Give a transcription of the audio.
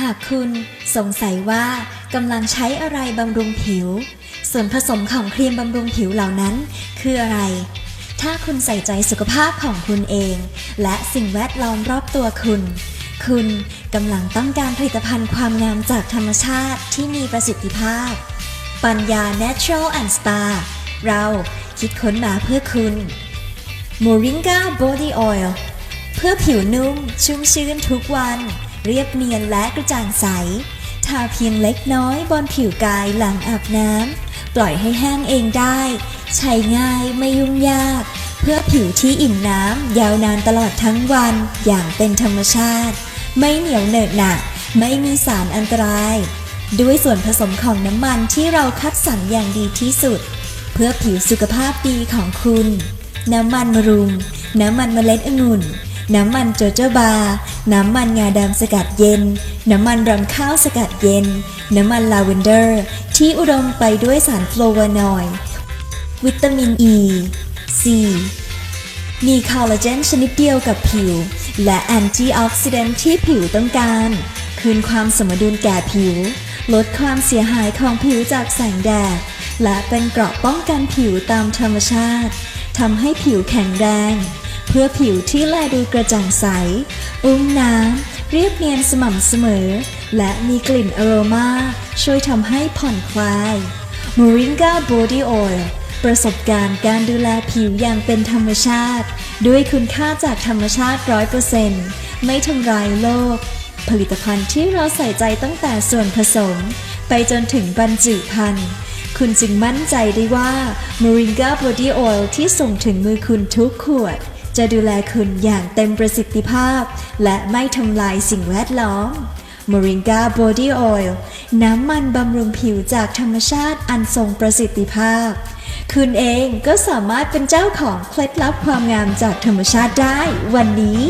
หากคุณสงสัยว่ากำลังใช้อะไรบำรุงผิว ส่วนผสมของครีมบำรุงผิวเหล่านั้น คืออะไร ถ้าคุณใส่ใจสุขภาพของคุณเอง และสิ่งแวดล้อมรอบตัวคุณ คุณกำลังต้องการผลิตภัณฑ์ความงามจากธรรมชาติที่มีประสิทธิภาพ ปัญญา Natural and Spa เราคิดค้นมาเพื่อคุณ Moringa Body Oil เพื่อผิวนุ่มชุ่มชื้นทุกวัน เรียบเนียนและกระจ่างใส ทาเพียงเล็กน้อยบนผิวกายหลังอาบน้ำ ปล่อยให้แห้งเองได้ ใช้ง่ายไม่ยุ่งยาก เพื่อผิวที่อิ่มน้ำยาวนานตลอดทั้งวันอย่างเป็นธรรมชาติ ไม่เหนียวเหนอะหนะไม่มีสารอันตราย ด้วยส่วนผสมของน้ำมันที่เราคัดสรรอย่างดีที่สุด เพื่อผิวสุขภาพดีของคุณ น้ำมันมะรุม น้ำมันเมล็ดองุ่น น้ำมันโจโจบา น้ำมันงาดำสกัดเย็น น้ำมันรำข้าวสกัดเย็น น้ำมันลาเวนเดอร์ ที่อุดมไปด้วยสารฟลาวานอยด์วิตามินอ e, ีซีมีคอลลาเจนชนิดเดียวกับผิว และแอนตี้ออกซิแดนต์ที่ผิวต้องการ คืนความสมดุลแก่ผิว ลดความเสียหายของผิวจากแสงแดด และเป็นเกราะป้องกันผิวตามธรรมชาติทำให้ผิวแข็งแรง เพื่อผิวที่แลดูกระจ่างใส อุ้มน้ำเรียบเนียนสม่ำเสมอ และมีกลิ่นอโรมาช่วยทำให้ผ่อนคลาย Moringa Body Oil ประสบการณ์การดูแลผิวอย่างเป็นธรรมชาติ ด้วยคุณค่าจากธรรมชาติ 100%ไม่ทำลายโลก ผลิตภัณฑ์ที่เราใส่ใจตั้งแต่ส่วนผสม ไปจนถึงบรรจุภัณฑ์คุณจึงมั่นใจได้ว่า Moringa Body Oil ที่ส่งถึงมือคุณทุกขวด จะดูแลคุณอย่างเต็มประสิทธิภาพ และไม่ทำลายสิ่งแวดล้อม Moringa Body Oil น้ำมันบำรุงผิวจากธรรมชาติอันทรงประสิทธิภาพ คุณเองก็สามารถเป็นเจ้าของเคล็ดลับความงามจากธรรมชาติได้วันนี้